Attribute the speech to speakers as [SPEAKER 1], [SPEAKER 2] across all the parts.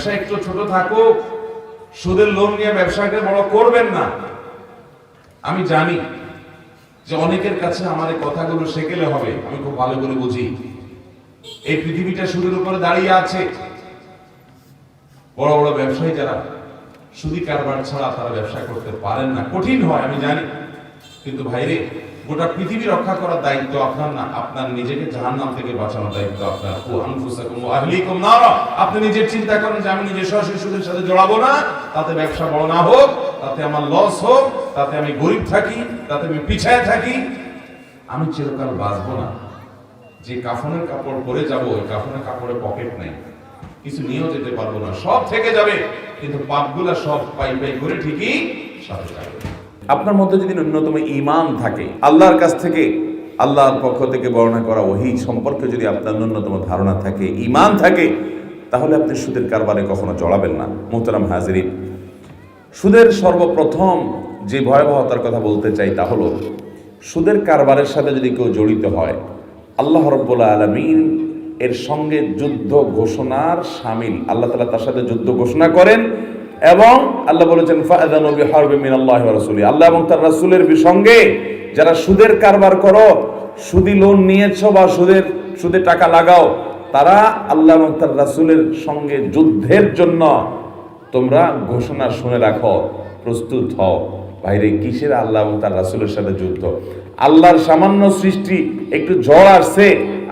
[SPEAKER 1] ব্যবসা একটু ছোট থাকুক, সুদের লোন নিয়ে ব্যবসাকে বড় করবেন না। আমি জানি যে অনেকের কাছে আমার কথাগুলো শেখেলে হবে, আমি খুব ভালো করে বুঝি। এই পৃথিবীটা সুদের উপরে দাঁড়িয়ে আছে। বড় বড় ব্যবসায়ী যারা সুদি কারবার ছাড়া তারা ব্যবসা করতে পারেন না। কঠিন হয়, আমি জানি। কিন্তু ভাইরে গোটা পৃথিবী রক্ষা করার দায়িত্ব আপনার না, আপনার নিজেকে জাহান্নাম থেকে বাঁচানোর দায়িত্ব আপনার। ও আনফুসাকুম আপনি নিজের চিন্তা করেন যে আমি নিজে সরাসরি সুদের সাথে জড়াবো না, তাতে ব্যবসা বড় না হোক, তাতে আমার লস হোক, তাতে আমি গরিব থাকি, তাতে আমি পিছায় থাকি। আমি চিরকাল বাঁচবো না। যে কাফনের কাপড় পরে যাব, ওই কাফনের কাপড়ে পকেট নেই। কিছু নিয়েও যেতে পারব না। সব থেকে যাবে, কিন্তু পাপগুলা সব পাই পাই করে ঠিকই সাথে যাবে।
[SPEAKER 2] আপনার মধ্যে যদি ন্যূনতম ইমান থাকে, আল্লাহর কাছ থেকে, আল্লাহর পক্ষ থেকে বর্ণনা করা ওহি সম্পর্কে যদি আপনার ন্যূনতম ধারণা থাকে ইমান থাকে, তাহলে আপনি সুদের কারবারে কখনো জড়াবেন না, মোহতারাম হাজিরিন। সুদের সর্বপ্রথম যে ভয়াবহতার কথা বলতে চাই তা হলো, সুদের কারবারের সাথে যদি কেউ জড়িত হয়, আল্লাহ রব্বুল আলমিন এর সঙ্গে যুদ্ধ ঘোষণার সামিল, আল্লাহ তালা তার সাথে যুদ্ধ ঘোষণা করেন এবং আল্লাহ বলেছেন ফায়দানবী হারবে মিন আল্লাহ রাসুলি আল্লাহ এবং তার রাসুলের সঙ্গে যারা সুদের কারবার করো, সুদি লোন নিয়েছো বা সুদের, সুদে টাকা লাগাও, তারা আল্লাহ এবং তার রাসুলের সঙ্গে যুদ্ধের জন্য তোমরা ঘোষণা শুনে রাখো, প্রস্তুত হও। বাইরে কিসের আল্লাহ এবং তার রাসুলের সাথে যুদ্ধ? আল্লাহর সামান্য সৃষ্টি, একটু ঝড় আসছে,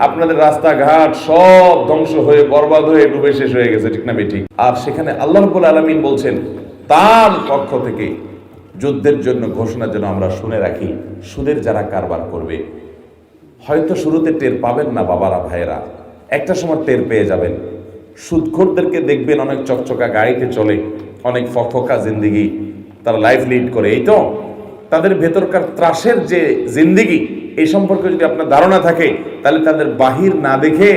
[SPEAKER 2] আপনাদের রাস্তাঘাট সব ধ্বংস হয়ে, বরবাদ হয়ে, ডুবে শেষ হয়ে গেছে, ঠিক না বেঠিক আর সেখানে আল্লাহ রবুল আলমিন বলছেন, তার পক্ষ থেকে যুদ্ধের জন্য ঘোষণার জন্য আমরা শুনে রাখি, সুদের যারা কারবার করবে, হয়তো শুরুতে টের পাবেন না বাবারা, ভাইয়েরা। একটা সময় টের পেয়ে যাবেন। সুদখোরদেরকে দেখবেন অনেক চকচকা গাড়িতে চলে, অনেক ফকফকা জিন্দিগি, তারা লাইফ লিড করে এই তো তাদের ভেতরকার ত্রাসের যে জিন্দিগি, এই সম্পর্কে যদি আপনার ধারণা থাকে, তাহলে তাদের বাহির না দেখে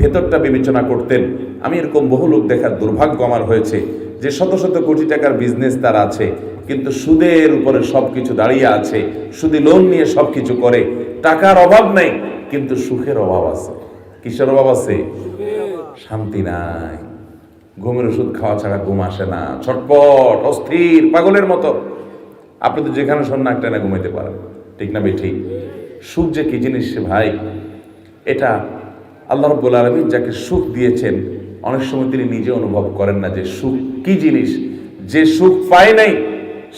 [SPEAKER 2] ভেতরটা বিবেচনা করতেন। আমি এরকম বহু লোক দেখার দুর্ভাগ্য আমার হয়েছে যে শত শত কোটি টাকার বিজনেস তার আছে, কিন্তু সুদের উপরে সব কিছু দাঁড়িয়ে আছে, সুদে লোন নিয়ে সব কিছু করে। টাকার অভাব নেই, কিন্তু সুখের অভাব আছে। কিসের অভাব আছে? শান্তি নাই। ঘুমের ওষুধ খাওয়া ছাড়া ঘুম আসে না। ছটপট, অস্থির, পাগলের মতো। আপনি তো যেখানে শোন না একটা না ঘুমাইতে পারেন। ঠিক না ঠিক সুখ যে কি জিনিস ভাই? এটা আল্লাহ রব্বুল আলমী যাকে সুখ দিয়েছেন, অনেক সময় তিনি নিজে অনুভব করেন না যে সুখ কি জিনিস? যে সুখ পায় নাই,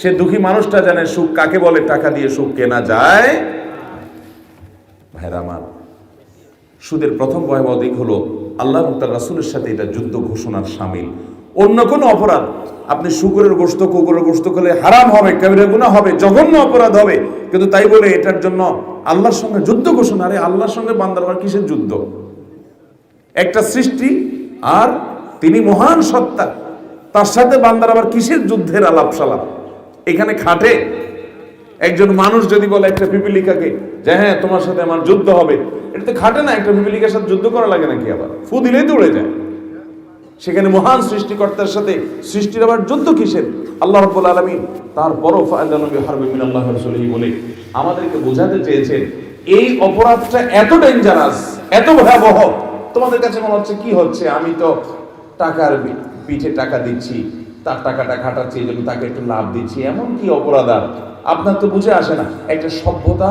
[SPEAKER 2] সে দুঃখী মানুষটা জানে সুখ কাকে বলে, টাকা দিয়ে সুখ কেনা যায়? ভাইরা আমার, সুদের প্রথম ভয়াবহ দিক হলো আল্লাহ রাসুলের সাথে এটা যুদ্ধ ঘোষণার সামিল। অন্য কোনো অপরাধ, আপনি শুকুরের গোস্ত কুকুরের গোস্ত খেলে হারাম হবে, কবিরের গুণা হবে, জঘন্য অপরাধ হবে। কিন্তু তাই বলে এটার জন্য আল্লাহর সঙ্গে যুদ্ধ ঘোষণা, আরে আল্লাহর সঙ্গে বান্দার কিসের যুদ্ধ? একটা সৃষ্টি আর তিনি মহান সত্তা, তার সাথে বান্দার আবার কিসের যুদ্ধের আলাপ সালাপ এখানে খাটে একজন মানুষ যদি বলে একটা পিপিলিকাকে যে হ্যাঁ তোমার সাথে আমার যুদ্ধ হবে, এটা তো খাটে না, একটা পিপিলিকার সাথে যুদ্ধ করা লাগে নাকি আবার? ফু দিলেই দৌড়ে যায়। সেখানে মহান সৃষ্টিকর্তার সাথে সৃষ্টির আবার যুদ্ধ কিসের? আল্লাহ রব্বুল আলমিন হারবে মিন আল্লাহ রসুলহি বলে আমাদেরকে বোঝাতে চেয়েছেন। এই অপরাধটা এত ডেঞ্জারাস এত ভয়াবহ। তোমাদের কাছে মনে হচ্ছে, কি হচ্ছে? আমি তো টাকার পিঠে টাকা দিচ্ছি, তার টাকাটা খাটাচ্ছি, এই জন্য তাকে একটু লাভ দিচ্ছি। এমন কি অপরাধ আর? আপনার তো বুঝে আসে না। একটা সভ্যতা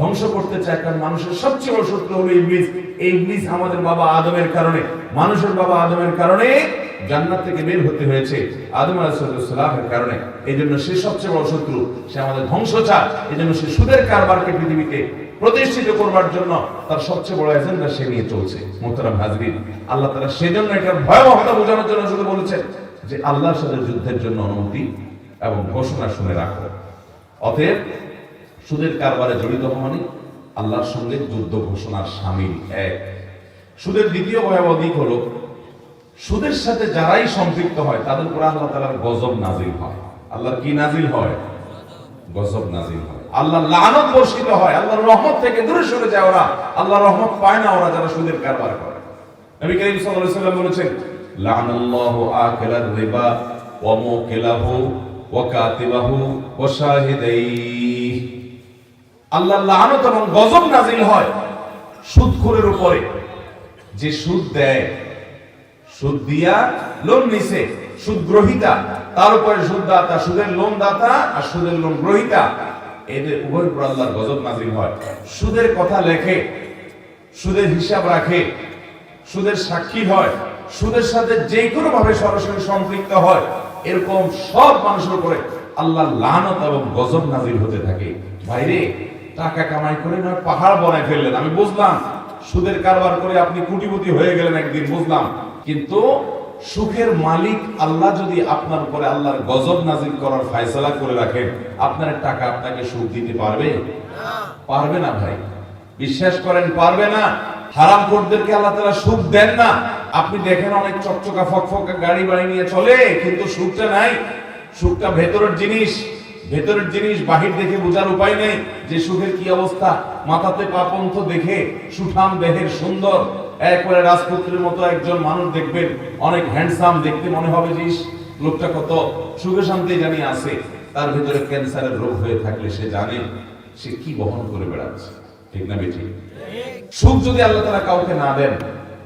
[SPEAKER 2] ধ্বংস করতে চায়, কারণ মানুষের সবচেয়ে বড় শত্রু হলো ইবলিস। এই ইবলিস আমাদের বাবা আদমের কারণে, মানুষের বাবা আদমের কারণে জান্নাত থেকে বের হতে হয়েছে আদম আলাইসালামের কারণে। এই জন্য সে সবচেয়ে বড় শত্রু, সে আমাদের ধ্বংস চায় এই জন্য সে সুদের কারবারকে পৃথিবীতে প্রতিষ্ঠিত করবার জন্য তার সবচেয়ে বড় এজেন্ডা সে নিয়ে চলছে, মোহতারাম হাজরিন। আল্লাহ তারা সেজন্য এটার ভয়াবহতা বোঝানোর জন্য শুধু বলেছেন যে আল্লাহর সাথে যুদ্ধের জন্য অনুমতি এবং ঘোষণা শুনে রাখো। অতএব সুদের কারবারে জড়িত হওয়া মানে আল্লাহর সঙ্গে যুদ্ধ ঘোষণার সামিল এক। সুদের দ্বিতীয় ভয়াবহ দিক হলো,
[SPEAKER 1] সুদের সাথে যারাই সম্পৃক্ত হয়, তাদের উপর আল্লাহ তাআলার গজব নাজিল হয়। আল্লাহর কি নাজিল হয়? গজব নাজিল হয়। আল্লাহ লানত বর্ষিত হয়, আল্লাহর রহমত থেকে দূরে সরে যায় ওরা। আল্লাহর রহমত পায় না ওরা যারা সুদের কারবার করে। নবী করিম সাল্লাল্লাহু আলাইহি বলেছেন, লানাল্লাহু আকিলার রিবা ওয়া মুকিলাহু ওয়া কাতিবাহু ওয়া শাহিদাইহি আল্লাহ লানত এবং গজব নাজিল হয় সুদখোরের উপরে। যে সুদ দেয়, সুদ দিয়া লোন নিছে সুদ গ্রহিতা তার উপরে সুদ দাতা সুদের লোন দাতা আর সুদের লোন গ্রহিতা এদের উভয় উপর আল্লাহর গজব নাজিল হয়। সুদের কথা লেখে, সুদের হিসাব রাখে, সুদের সাক্ষী হয়, সুদের সাথে যে কোনো ভাবে সরাসরি সম্পৃক্ত হয়, এরকম সব মানুষের উপরে আল্লাহ লানত এবং গজব নাজিল হতে থাকে। ভাইরে টাকা কামাই করে নয়, পাহাড় বনায় ফেললেন। আমি বুঝলাম, সুদের কারবার করে আপনি কোটিপতি হয়ে গেলেন একদিন, বুঝলাম। কিন্তু সুখের মালিক আল্লাহ যদি আপনার উপরে আল্লাহর গজব নাজিল করার ফায়সালা করে রাখেন, আপনার টাকা আপনাকে সুখ দিতে পারবে? পারবে না ভাই। বিশ্বাস করেন, পারবে না। হারাম কোটদেরকে আল্লাহ তাআলা সুখ দেন না। আপনি দেখেন অনেক চকচকা, ফকফকা গাড়ি বাড়ি নিয়ে চলে, কিন্তু সুখটা নাই। সুখটা ভেতরের জিনিস। ভেতরের জিনিস বাহির দেখে বোঝার উপায় নেই যে সুখের কি অবস্থা? মাথাতে পাপন্থ দেখে সুঠাম দেহের সুন্দর। একবারে রাজপুত্রের মতো একজন মানুষ দেখবেন, অনেক হ্যান্ডসাম দেখতে মনে হবে যে লোকটা কত সুখে শান্তি জানি আছে। তার ভিতরে ক্যান্সারের রোগ হয়ে থাকলে সে জানে সে কি বহন করে বেড়াচ্ছে। ঠিক না বেঠিক? সুখ যদি আল্লাহ তারা কাউকে না দেন,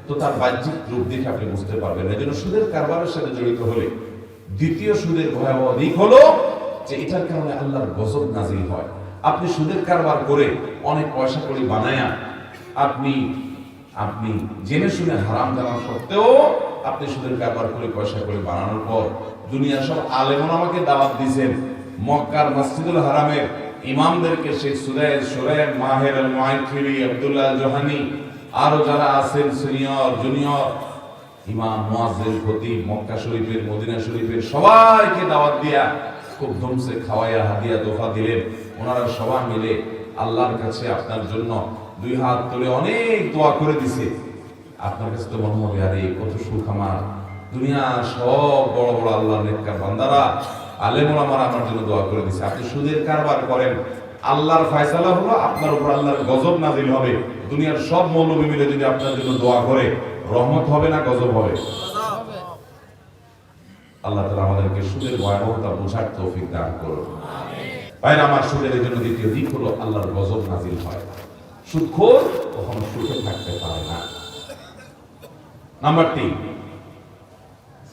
[SPEAKER 1] তো তার বাহ্যিক রূপ দেখে আপনি বুঝতে পারবেন। এই জন্য সুদের কারবারের সাথে জড়িত হলে দ্বিতীয় সুদের ভয়াবহ দিক হলো যে এটার কারণে আল্লাহর গজব নাজিল হয়। আপনি সুদের কারবার করে অনেক পয়সা করি বানায়া আপনি আপনি জেনে শুনে হারাম জানা সত্ত্বেও আপনি সুদের কারবার করে পয়সা করে বানানোর পর দুনিয়ার সব আলেমন আমাকে দাওয়াত দিয়েছেন। মক্কার মসজিদুল হারামের ইমামদেরকে শেখ সুরায় সুরায় মাহের আল মাইখিরি আব্দুল্লাহ জোহানি, আরও যারা আছেন, সিনিয়র, জুনিয়র, ইমাম, মুয়াজ্জিন, খতিব, মক্কা শরীফের, মদিনা শরীফের সবাইকে দাওয়াত দিয়া খুব ধুমসে খাওয়াইয়া, হাদিয়া তোফা দিলেন। ওনারা সবাই মিলে আল্লাহর কাছে আপনার জন্য দুই হাত তুলে অনেক দোয়া করে দিছে। আপনার কাছে তো মনে হবে, আরে, কত সুখ আমার। দুনিয়া সব বড় বড় আল্লাহর নেককার বান্দারা, আলেমুল আমার আমার জন্য দোয়া করে দিছে। আপনি সুদের কারবার করেন। আল্লাহর ফয়সালা হলো আপনার উপর আল্লাহর গজব না নাজিল হবে। দুনিয়ার সব মৌলবী মিলে যদি আপনার জন্য দোয়া করে, রহমত হবে না গজব হবে? আল্লাহ তাআলা আমাদেরকে সুদের ভয়াবহতা বোঝার তৌফিক দান করুন। ভাইরা, আমার সুদের জন্য দ্বিতীয় দিক হলো আল্লাহর গজব নাজিল হয়। কখনো সুখে থাকতে পারে না। নাম্বার তিন,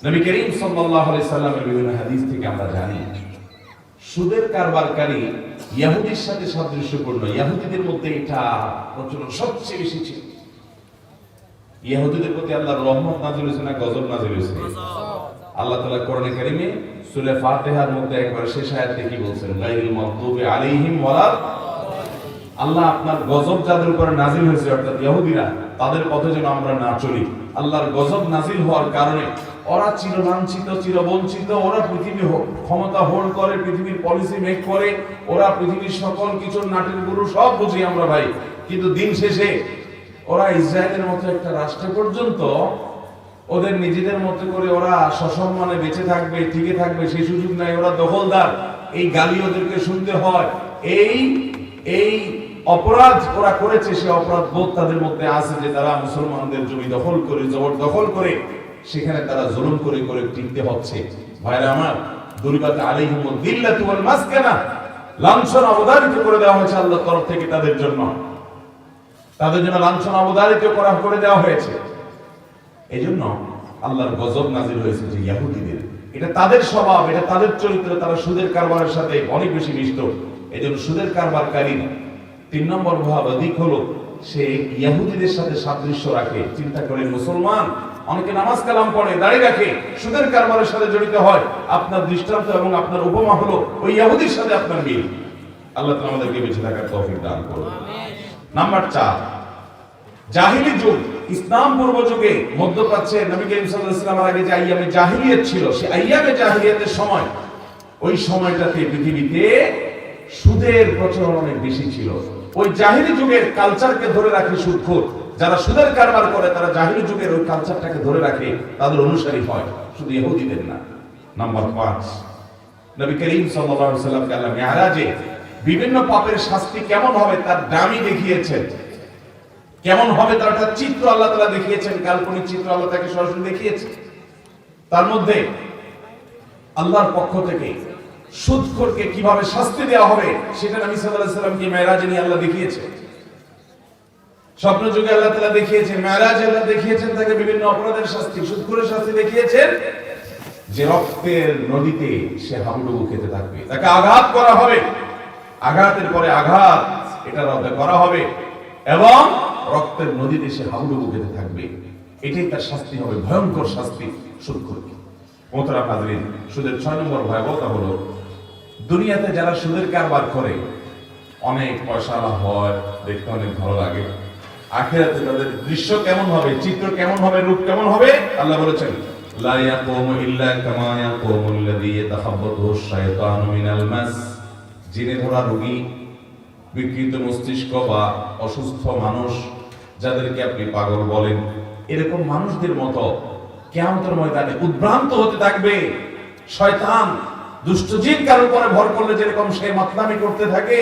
[SPEAKER 1] নবী করিম আলাইহি সাল্লামের বিভিন্ন হাদিস থেকে আমরা জানি, সুদের কারবারকারী ইহুদির সাথে সাদৃশ্যপূর্ণ। ইহুদিদের মধ্যে এটা প্রচলন সবচেয়ে বেশি ছিল। ইহুদিদের প্রতি আল্লাহর রহমত নাজিল হয়েছে না গজব নাজিল হয়েছে? আল্লাহ তালা কোরআনে কারিমে সূরা ফাতিহার মধ্যে একবার শেষ আয়াতে কি বলছেন, গায়রুল মাগদুবি আলাইহিম আল্লাহ আপনার গজব যাদের উপরে নাজিল হয়েছে, অর্থাৎ ইহুদিরা, তাদের পথে যেন আমরা না চলি। আল্লাহর গজব নাজিল হওয়ার কারণে ওরা চিরলাঞ্ছিত চিরবঞ্চিত, ওরা পৃথিবী ক্ষমতা হোল্ড করে, পৃথিবীর পলিসি মেক করে, ওরা পৃথিবীর সকল কিছুর নাটের গুরু সব বুঝি আমরা ভাই। কিন্তু দিন শেষে ওরা ইসরায়েলের মতো একটা রাষ্ট্র পর্যন্ত ওদের নিজেদের মতো করে ওরা সসম্মানে বেঁচে থাকবে, টিকে থাকবে, সেই সুযোগ নাই। ওরা দখলদার। এই গালি ওদেরকে শুনতে হয়। এই এই অপরাধ ওরা করেছে, সে অপরাধ বোধ তাদের মধ্যে আছে যে তারা মুসলমানদের জমি দখল করে, জবর দখল করে, সেখানে তারা জুলুম করে করে টিকতে হচ্ছে। ভাইরা আমার, দুর্গাত আলাইহিম দিল্লাতু ওয়াল মাসকানা লাঞ্ছনা অবধারিত করে দেওয়া হয়েছে আল্লাহ তরফ থেকে তাদের জন্য। তাদের জন্য লাঞ্ছনা অবধারিত করা, করে দেওয়া হয়েছে। এই জন্য আল্লাহর গজব নাজির হয়েছে যে ইয়াহুদিদের। এটা তাদের স্বভাব এটা তাদের চরিত্র তারা সুদের কারবারের সাথে অনেক বেশি মিষ্ট। এই জন্য সুদের কারবারকারী তিন নম্বর ভাব দিক হলো সে ইয়াহুদিদের সাথে সাদৃশ্য রাখে চিন্তা করেন মুসলমান অনেকে নামাজ কালাম পড়ে দাঁড়িয়ে রাখে সুদের কারবারের সাথে জড়িত হয়। আপনার দৃষ্টান্ত এবং আপনার উপমা হলো ওই ইয়াহুদির সাথে আপনার মিল। আল্লাহ তাআলা আমাদেরকে বেঁচে থাকার তৌফিক দান করুন। নাম্বার চার জাহিলি যুগ। ইসলাম পূর্ব যুগে মধ্যপ্রাচ্যে নবী করিম সাল্লাল্লাহু আগে যে আইয়ামে জাহিলিয়াত ছিল, সে আইয়ামে জাহিলিয়াতের সময়, ওই সময়টাতে পৃথিবীতে সুদের প্রচলন অনেক বেশি ছিল। ওই জাহিলি যুগের কালচারকে ধরে রাখে সুদখোর। যারা সুদের কারবার করে, তারা জাহিরি যুগের ওই কালচারটাকে ধরে রাখে, তাদের অনুসারী হয়। শুধু ইহুদিদের না। নাম্বার পাঁচ, নবী করিম সাল্লাল্লাহু আলাইহি সাল্লামকে আল্লাহ মেরাজে বিভিন্ন পাপের শাস্তি কেমন হবে তার দামি দেখিয়েছেন। কেমন হবে তার একটা চিত্র আল্লাহ তাআলা দেখিয়েছেন, কাল্পনিক চিত্র আল্লাহ তাকে সরাসরি দেখিয়েছেন তার মধ্যে আল্লাহর পক্ষ থেকে সুদখোরকে কীভাবে শাস্তি দেওয়া হবে, সেটা নবী সাল্লাল্লাহু আলাইহি সাল্লামকে মেরাজে নিয়ে আল্লাহ দেখিয়েছেন স্বপ্ন যুগে আল্লাহ তাআলা দেখিয়েছেন মেরাজে আল্লাহ দেখিয়েছেন, তাকে বিভিন্ন অপরাধের শাস্তি সুদখোরের শাস্তি দেখিয়েছেন। যে রক্তের নদীতে সে হাবুডুবু খেতে থাকবে। তাকে আঘাত করা হবে। আঘাতের পরে আঘাত, এটা রক্তে করা হবে। এবং রক্তের নদীতে সে হাবুডুবু খেতে থাকবে। এটাই তার শাস্তি হবে, ভয়ঙ্কর শাস্তি সুদখোরকে মোতরা হাজরিন সুদের ছয় নম্বর ভয়াবহতা হলো, দুনিয়াতে যারা সুদের কারবার করে, অনেক পয়সা হয়, দেখতে অনেক ভালো লাগে। আখেরাতে তাদের দৃশ্য কেমন হবে, চিত্র কেমন হবে, রূপ কেমন হবে? আল্লাহ বলেছেন, লা ইয়াকুমু ইল্লা কামা ইয়াকুমু আল্লাযী ইয়াতাখাব্বাতু আশ-শাইতানু মিনাল মাস। জিনে ধরা রোগী, বিকৃত মস্তিষ্ক বা অসুস্থ মানুষ যাদেরকে আপনি পাগল বলেন, এরকম মানুষদের মতো কেয়ামতের ময়দানে উদ্ভ্রান্ত হতে থাকবে। শয়তান দুষ্ট জিন কারোর উপরে ভর করলে যেরকম সে মাতলামি করতে থাকে,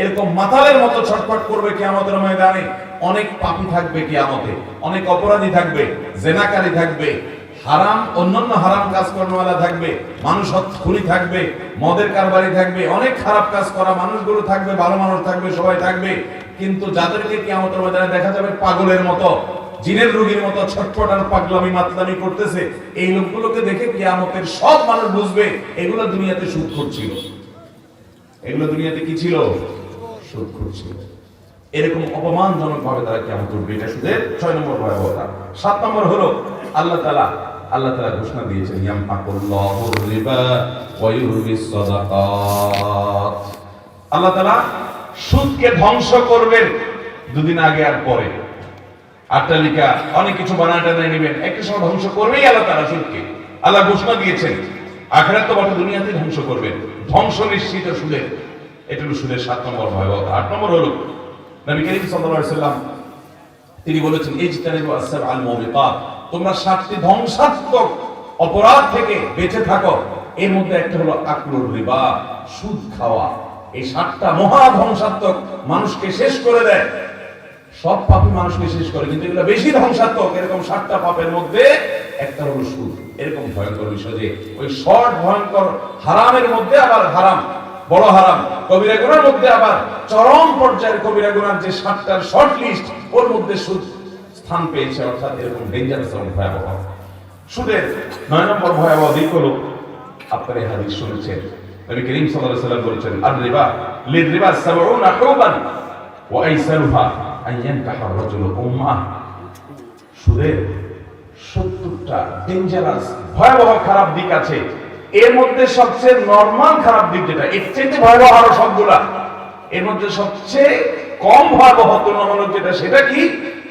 [SPEAKER 1] এরকম মাতালের মতো ছটফট করবে ময়দানে। অনেক পাপী থাকবে কেয়ামতে, অনেক অপরাধী থাকবে, জেনাকারী থাকবে, হারাম, অন্যান্য হারাম কাজ করানোওয়ালা থাকবে, মানুষ খুনি থাকবে, মদের কারবারি থাকবে, অনেক খারাপ কাজ করা মানুষগুলো থাকবে, ভালো মানুষ থাকবে, সবাই থাকবে। কিন্তু যাদেরকে কিয়ামতের ময়দানে দেখা যাবে পাগলের মতো, জিনের রোগীর মতো ছটফট আর পাগলামি মাতলামি করতেছে, এই লোকগুলোকে দেখে কিয়ামতের সব মানুষ বুঝবে, এগুলো দুনিয়াতে সুদ করছিল এগুলো দুনিয়াতে কি ছিল? সুদ করছিল এরকম অপমানজনক ভাবে তারা কেমন করবে, এটা সুদের ছয় নম্বর ভয়াবহতা। সাত নম্বর হলো, আল্লাহ তালা আল্লাহ তালা ঘোষণা দিয়েছেন আল্লাহ তালা সুদকে ধ্বংস করবেন। দুদিন আগে আর পরে। আট্টালিকা, অনেক কিছু বানায় টানায় নেবেন। একটা সময় ধ্বংস করবেই আল্লাহ তারা সুদকে। আল্লাহ ঘোষণা দিয়েছেন, আখেরাত তো বটে দুনিয়াতে ধ্বংস করবেন। ধ্বংস নিশ্চিত সুদের। এটা হলো সুদের সাত নম্বর ভয়াবহতা। আট নম্বর হলো, নবী করিম সাল্লাল্লাহু সাল্লাম তিনি বলেছেন এই ইজতানিবু আসসাব আল মুবিকাত তোমরা সাতটি ধ্বংসাত্মক অপরাধ থেকে বেঁচে থাকো। এর মধ্যে একটা হলো আকলুর রিবা, সুদ খাওয়া। এই সাতটা মহা ধ্বংসাত্মক মানুষকে শেষ করে দেয়। সব পাপি মানুষকে শেষ করে, কিন্তু এগুলো বেশি ধ্বংসাত্মক। এরকম সাতটা পাপের মধ্যে একটা হলো সুদ এরকম ভয়ঙ্কর বিষয় যে ওই শর্ট ভয়ঙ্কর হারামের মধ্যে আবার হারাম, বড় হারাম। কবিরা গুনার মধ্যে আবার চরম পর্যায়ের কবিরা গুনার যে সাতটার শর্ট লিস্ট ওর মধ্যে সুদ স্থান পেয়েছে, অর্থাৎ এরকম ডেঞ্জারাস এবং ভয়াবহ। সুদের নয় নম্বর ভয়াবহ দিক হলো, আপনার হাদিস শুনেছেন নবী করিম সাল্লাল্লাহু আলাইহি সাল্লাম বলেছেন আর রিবা লির রিবা 70 হুবান ওয়া আইসারুহা আন ইয়ানকাহা রাজুলু উম্মাহ। সুদের সত্তরটা ডেঞ্জারাস ভয়াবহ খারাপ দিক আছে। এর মধ্যে সবচেয়ে নরমাল খারাপ দিক যেটা, এর চেয়ে ভয়াবহ আরও সবগুলা। এর মধ্যে সবচেয়ে কম ভয়াবহ তুলনামূলক যেটা, সেটা কি?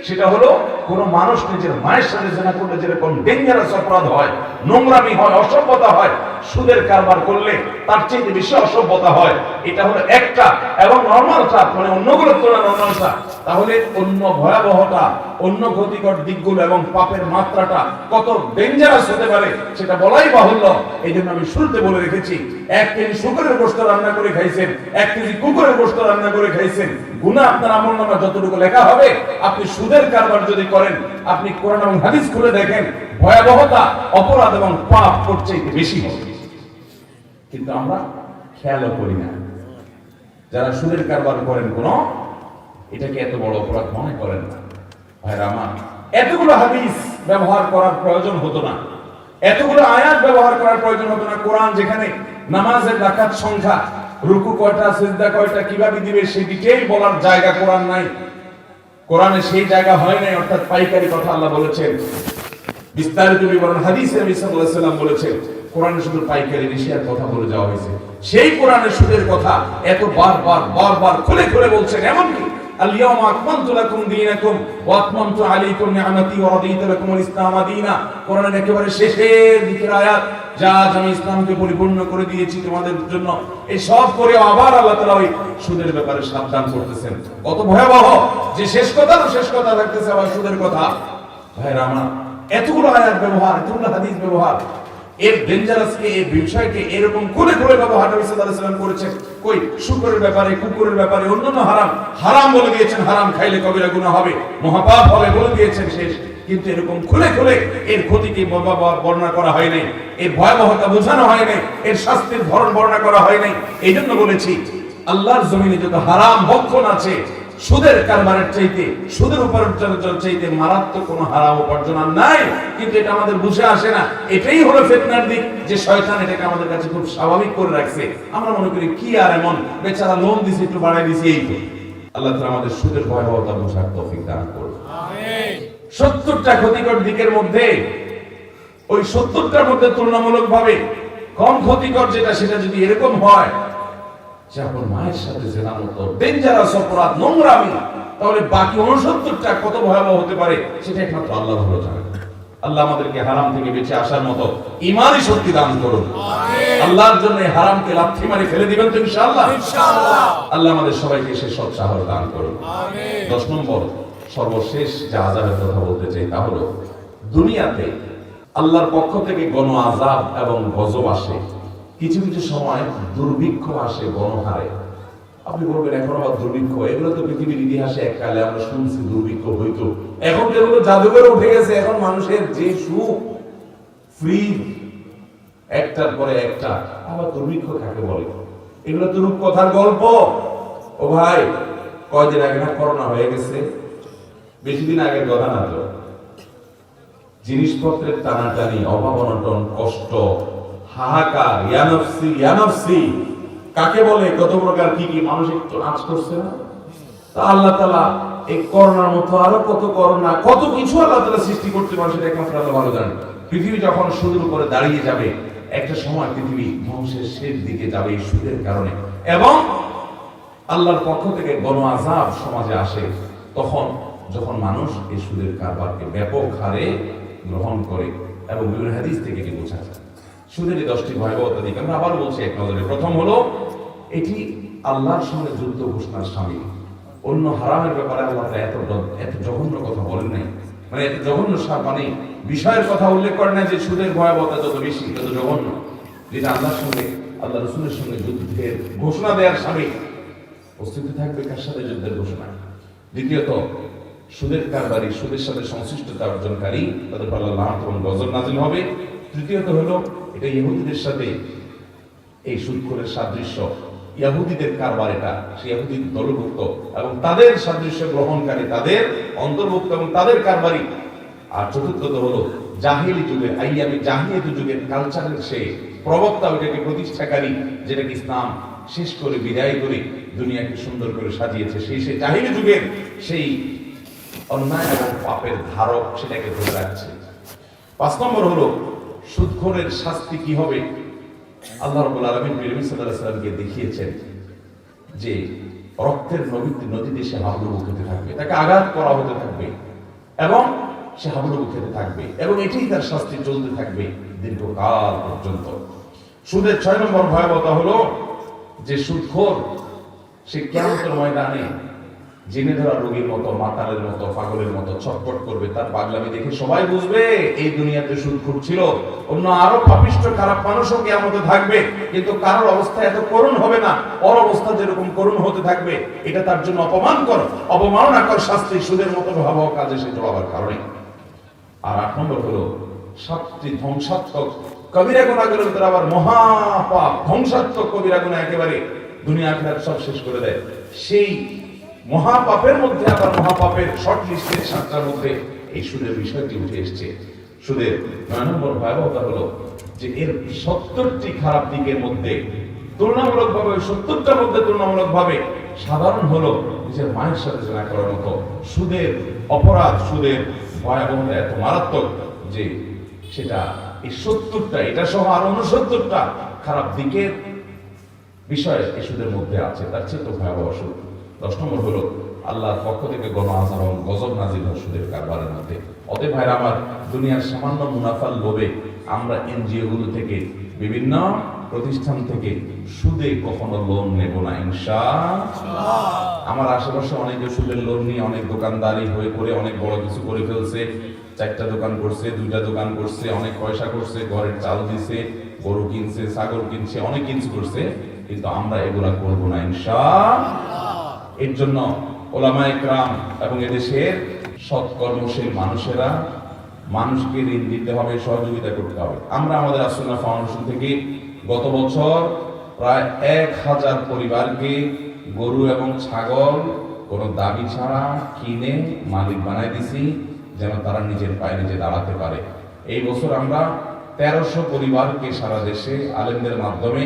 [SPEAKER 1] সেটা হলো কোন মানুষ নিজের মায়ের সাথে জেনা করলে যেরকম ডেঞ্জারাস অপরাধ হয়, নোংরামি হয়, অসভ্যতা হয়, সুদের কারবার করলে তার চেয়ে বেশি অসভ্যতা হয়, এটা হলো একটা এবং নর্মালটা মানে অন্যগুলোর তুলনায় নর্মালটা তাহলে অন্য ভয়াবহতা, অন্য ক্ষতিকর দিকগুলো এবং পাপের মাত্রাটা কত ডেঞ্জারাস হতে পারে সেটা বলাই বাহুল্য। এই জন্য আমি শুরুতে বলে রেখেছি, এক কেজি শুকরের গোস্ত রান্না করে খাইছেন, এক কেজি কুকুরের গোস্ত রান্না করে খাইছেন গুণা আপনার আমল নামা যতটুকু লেখা হবে, আপনি সুদের কারবার যদি করেন, আপনি কোরআন এবং হাদিস খুলে দেখেন, ভয়াবহতা, অপরাধ এবং পাপ করছে বেশি কিন্তু আমরা খেয়ালও করি না। যারা সুদের কারবার করেন কোন, এটাকে এত বড় অপরাধ মনে করেন না। ভাইরা আমার, এতগুলো হাদিস ব্যবহার করার প্রয়োজন হতো না। এতগুলো আয়াত ব্যবহার করার প্রয়োজন হতো না। কোরআন যেখানে নামাজের রাকাত সংখ্যা রুকু কয়টা, সিজদা কয়টা, কীভাবে দিবে সেদিকেই বলার জায়গা কোরআন নাই। কোরআনে সেই জায়গা হয় নাই, অর্থাৎ পাইকারি কথা আল্লাহ বলেছেন। বিস্তারিত বিবরণ হাদিসে নবী সাল্লাল্লাহু আলাইহি সাল্লাম বলেছেন, কোরআনে শুধু পাইকারি নিশিয়ার কথা বলে যাওয়া হয়েছে। সেই কোরআনে সুদের কথা এত বারবার বারবার খুলে খুলে বলছেন এমন কি আল ইয়াউমা আকমালতু লাকুম দীনাকুম ওয়া আকমামতু আলাইকুম নি'মাতি ওয়া রাদিতু লাকুম আল দীনা। কোরআনের একেবারে শেষের দিকের আয়াত যা আমি ইসলামকে পরিপূর্ণ করে দিয়েছি তোমাদের জন্য এই সব করে আবার আল্লাহ তাআলা ওই সুদের ব্যাপারে সাবধান করতেছেন। কত ভয়াবহ! যে শেষ কথা শেষ কথা থাকতেছে আবার সুদের কথা। এতগুলো আয়াত ব্যবহার, এতগুলো হাদিস ব্যবহার, এর বিষয়কে এরকম করে করে ব্যবহার নবী সাল্লাল্লাহু আলাইহি করেছেন। কই? শুকরের ব্যাপারে, কুকুরের ব্যাপারে, অন্যান্য হারাম। হারাম বলে দিয়েছেন, হারাম খাইলে কবিরা গুনাহ হবে। মহাপাপ হবে বলে দিয়েছেন শেষ। কিন্তু এরকম খুলে খুলে এর ব- বর্ণনা করা হয় নাই এর ভয়াবহতা বোঝানো হয় নাই এর শাস্তির ধরন বর্ণনা করা হয় নাই এই জন্য বলেছি, আল্লাহর জমিনে যত হারাম ভক্ষণ আছে, সুদের কারবারের চাইতে, সুদের উপার্জনের চাইতে মারাত্মক কোনো হারাম উপার্জন আর নাই। কিন্তু এটা আমাদের বুঝে আসে না। এটাই হলো ফেতনার দিক। যে শয়তান এটাকে আমাদের কাছে খুব স্বাভাবিক করে রাখছে। আমরা মনে করি, কি আর এমন? বেচারা লোন দিছে, একটু বাড়াই দিছে, এই তো। আল্লাহ তাআলা আমাদের সুদের ভয়াবহতা বোঝার তৌফিক দান করুন। সত্তরটা ক্ষতিকর দিকের মধ্যে ওই সত্তরটার মধ্যে তুলনামূলক ভাবে কম ক্ষতিকর যেটা সেটা যদি এরকম হয় যে আপনার মায়ের সাথে জেনার মতো ডেঞ্জারাস অপরাধ নোংরামি তাহলে বাকি উনসত্তরটা কত ভয়াবহ হতে পারে সেটা একমাত্র আল্লাহ ভালো জানেন। আল্লাহ আমাদেরকে হারাম থেকে বেঁচে আসার মতো ইমানই শক্তি দান করুন। আল্লাহর জন্য হারামকে লাথি মারি ফেলে দিবেন তো ইনশাআল্লাহ। আল্লাহ আমাদের সবাইকে সে সৎ সাহস দান করুন। দশ নম্বর সর্বশেষ যে আজাবের কথা বলতে চাই তা হলো, দুনিয়াতে আল্লাহর পক্ষ থেকে গণ আজাব এবং গজব আসে, কিছু কিছু সময় দুর্ভিক্ষ আসে, গণহারে। আপনি বলবেন, এখন আবার দুর্ভিক্ষ? এগুলো তো পৃথিবীর ইতিহাসে এককালে আমরা শুনছি, দুর্ভিক্ষ হইতো। এখন যেগুলো জাদুঘরে উঠে গেছে, এখন মানুষের যে সুখ ফ্রি একটার পরে একটা, আবার দুর্ভিক্ষ কাকে বলে? এগুলো তো রূপকথার গল্প। ও ভাই, কয়দিন আগে না করোনা হয়ে গেছে? বেশি দিন আগের কথা না তো জিনিসপত্রের টানাটানি, অভাব অনটন, কষ্ট, হাহাকার, ইয়ানফসি ইয়ানফসি। কাকে বলে? কত প্রকার কি কি? মানুষ একটু নাচ করছে না? তা আল্লাহ তালা এই করোনার মতো আরও কত করোনা, কত কিছু আল্লাহ তালা সৃষ্টি করতে সেটা একমাত্র আল্লাহ ভালো জানেন। পৃথিবী যখন সুদের উপরে দাঁড়িয়ে যাবে, একটা সময় পৃথিবী ধ্বংসের শেষ দিকে যাবে এই সুদের কারণে। এবং আল্লাহর পক্ষ থেকে গণ আজাব সমাজে আসে, তখন যখন মানুষ এই সুদের কারবারকে ব্যাপক হারে গ্রহণ করে এবং বিভিন্ন হাদিস থেকে এটি বোঝা যায়। সুদের এই দশটি ভয়াবহতা দিক আমরা আবার বলছি এক নজরে। প্রথম হলো, এটি আল্লাহর সঙ্গে যুদ্ধ ঘোষণার সামিল। অন্য হারামের ব্যাপারে আল্লাহ এত এত জঘন্য কথা বলেন নাই। মানে এত জঘন্য মানে বিষয়ের কথা উল্লেখ করে না যে সুদের ভয়াবহতা যত বেশি, তত জঘন্য। যেটা আল্লাহর সঙ্গে, আল্লাহ রসুলের সঙ্গে যুদ্ধের ঘোষণা দেওয়ার সামিল। অস্তিত্ব থাকবে কার সাথে যুদ্ধের ঘোষণা? দ্বিতীয়ত সুদের কারবারি, সুদের সাথে সংশ্লিষ্টতা অর্জনকারী, তাদের উপর আল্লাহ এবং গজব নাজিল হবে। তৃতীয়ত হলো, এটা ইহুদিদের সাথে এই সুদখোরের সাদৃশ্য। ইয়াহুদিদের কারবার এটা, সে ইয়াহুদি দলভুক্ত। এবং তাদের সাদৃশ্য গ্রহণকারী তাদের অন্তর্ভুক্ত এবং তাদের কারবারি। আর চতুর্থত হলো, জাহিলি যুগে, আইয়ামি জাহিলিয়াত যুগের কালচারের সে প্রবক্তা, ওইটাকে প্রতিষ্ঠাকারী, যেটাকে ইসলাম শেষ করে, বিদায় করে, দুনিয়াকে সুন্দর করে সাজিয়েছে। সেই সেই জাহিলি যুগের সেই অন্যায় এবং পাপের ধারক সেটাকে ধরে রাখছে। পাঁচ নম্বর হলো, সুদখোরের শাস্তি কি হবে? আল্লাহ রাব্বুল আলামিন সাল্লাল্লাহু আলাইহি সাল্লামকে দেখিয়েছেন যে রক্তের নদীতে নদীতে সে হাবুডুবু খেতে থাকবে। তাকে আঘাত করা হতে থাকবে এবং সে হাবুডুবু খেতে থাকবে এবং এটাই তার শাস্তি চলতে থাকবে দীর্ঘকাল পর্যন্ত। সুদের ছয় নম্বর ভয়াবহতা হলো যে সুদখোর সে কেমতের ময়দানে জেনে ধরা রোগীর মতো, মাতালের মতো, পাগলের মতো ছটপট করবে তার পাগলামি দেখে সবাই বুঝবে, এই দুনিয়াতে সুদ ছিল। অন্য আরও পাপিষ্ট, খারাপ মানুষও কেমতে থাকবে। কিন্তু কারোর অবস্থা এত করুণ হবে না। ওর অবস্থা যেরকম করুণ হতে থাকবে, এটা তার জন্য অপমান কর, অপমাননা কর, শাস্তি সুদের মতো ভয়াবহ কাজে সে জড়াবার কারণে আর আট নম্বর হলো, সাতটি ধ্বংসাত্মক কবিরা গুণাগুলোর ভিতরে আবার মহাপাপ, ধ্বংসাত্মক কবিরা গুণা একেবারে দুনিয়া আখিরাত সব শেষ করে দেয়। সেই মহাপাপের মধ্যে আবার মহাপাপের শর্ট লিস্টের সাতটার মধ্যে এই সুদের বিষয়টি উঠে এসছে। সুদের নয় নম্বর ভয়াবহতা হলো যে এর সত্তরটি খারাপ দিকের মধ্যে তুলনামূলক ভাবে সত্তরটার মধ্যে তুলনামূলক ভাবে সাধারণ হলো নিজের মায়ের সাথে জেনা করার মতো। সুদের অপরাধ, সুদের ভয়াবহতা এত মারাত্মক যে সেটা এই সত্তরটা, এটা সহ আর উনসত্তরটা খারাপ দিকের বিষয় এই সুদের মধ্যে আছে, তার চেয়ে তো ভয়াবহ সুদ। দশ নম্বর হলো, আল্লাহর পক্ষ থেকে গণ এবং গজব হয় সুদের কারবারের মধ্যে। অতএব ভাইরা আমার, দুনিয়ার সামান্য মুনাফার লোভে আমরা এনজিও গুলো থেকে, বিভিন্ন প্রতিষ্ঠান থেকে সুদে কখনো লোন নেব না, ইনশা আমার আশেপাশে অনেকে সুদের লোন নিয়ে অনেক দোকানদারি হয়ে করে, অনেক বড় কিছু করে ফেলছে। চারটা দোকান করছে, দুইটা দোকান করছে, অনেক পয়সা করছে, ঘরের চাল দিছে, গরু কিনছে, ছাগল কিনছে, অনেক কিছু করছে। কিন্তু আমরা এগুলা করব না, ইনশা এর জন্য ওলামা একরাম এবং এদেশের সৎকর্মশীল মানুষেরা মানুষকে ঋণ দিতে হবে, সহযোগিতা করতে হবে। আমরা আমাদের আসনা ফাউন্ডেশন থেকে গত বছর প্রায় এক হাজার পরিবারকে গরু এবং ছাগল কোনো দাবি ছাড়া কিনে মালিক বানাই দিছি, যেন তারা নিজের পায়ে নিজে দাঁড়াতে পারে। এই বছর আমরা তেরোশো পরিবারকে সারা দেশে আলেমদের মাধ্যমে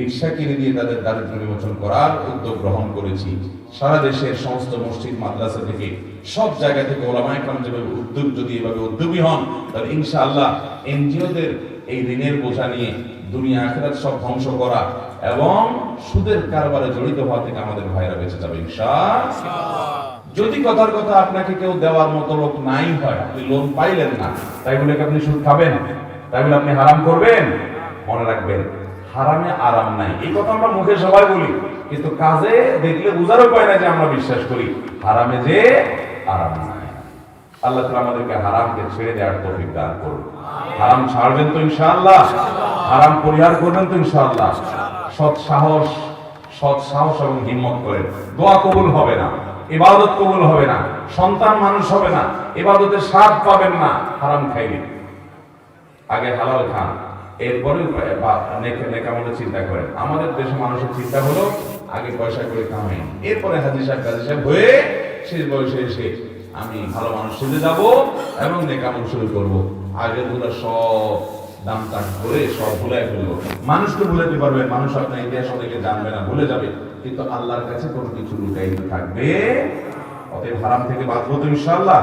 [SPEAKER 1] রিক্সা কিনে দিয়ে তাদের দারিদ্র বিমোচন করার উদ্যোগ গ্রহণ করেছি। সারা দেশের সমস্ত মসজিদ, মাদ্রাসা থেকে সব জায়গা থেকে ওলামা একরাম যেভাবে উদ্যোগ, যদি এভাবে উদ্যোগী হন, তাহলে ইনশাআল্লাহ এনজিওদের এই ঋণের বোঝা নিয়ে দুনিয়া আখেরাত সব ধ্বংস করা এবং সুদের কারবারে জড়িত হওয়া থেকে আমাদের ভাইরা বেঁচে যাবে ইনশাআল্লাহ। যদি কথার কথা আপনাকে কেউ দেওয়ার মতো লোক নাই হয়, আপনি লোন পাইলেন না, তাই বলে আপনি সুদ খাবেন? তাই আপনি হারাম করবেন? মনে রাখবেন, হারামে আরাম নাই। এই কথা আমরা মুখে সবাই বলি, কিন্তু কাজে দেখলে বুঝারও পায় না যে আমরা বিশ্বাস করি, হারামে যে আরাম নাই। আল্লাহ তাআলা আমাদেরকে হারামকে ছেড়ে দেওয়ার দান করুন। হারাম ছাড়বেন তো ইনশাআল্লাহ, হারাম পরিহার করবেন তো ইনশাআল্লাহ। সৎ সাহস সৎ সাহস এবং হিম্মত করেন। দোয়া কবুল হবে না, ইবাদত কবুল হবে না, সন্তান মানুষ হবে না, ইবাদতের স্বাদ পাবেন না, হারাম খাইলে। আগে হালাল খান। এরপরে নেকামলে চিন্তা করেন। আমাদের দেশে মানুষের চিন্তা হলো, আগে পয়সা করে কামাই এরপরে হাজি সাহেব কাজী সাহেব হয়ে শেষ বয়সে এসে আমি ভালো মানুষ সেজে যাব এবং নেকামল শুরু করব। আগেরগুলো সব দাম তাক করে সব ভুলে ফেলব। মানুষকে ভুলাতে পারবে, মানুষ আপনার ইতিহাস অনেকে জানবে না, ভুলে যাবে। কিন্তু আল্লাহর কাছে কোনো কিছু লুকাই থাকবে, অতএব হারাম থেকে বাঁচবো তো ইনশাআল্লাহ।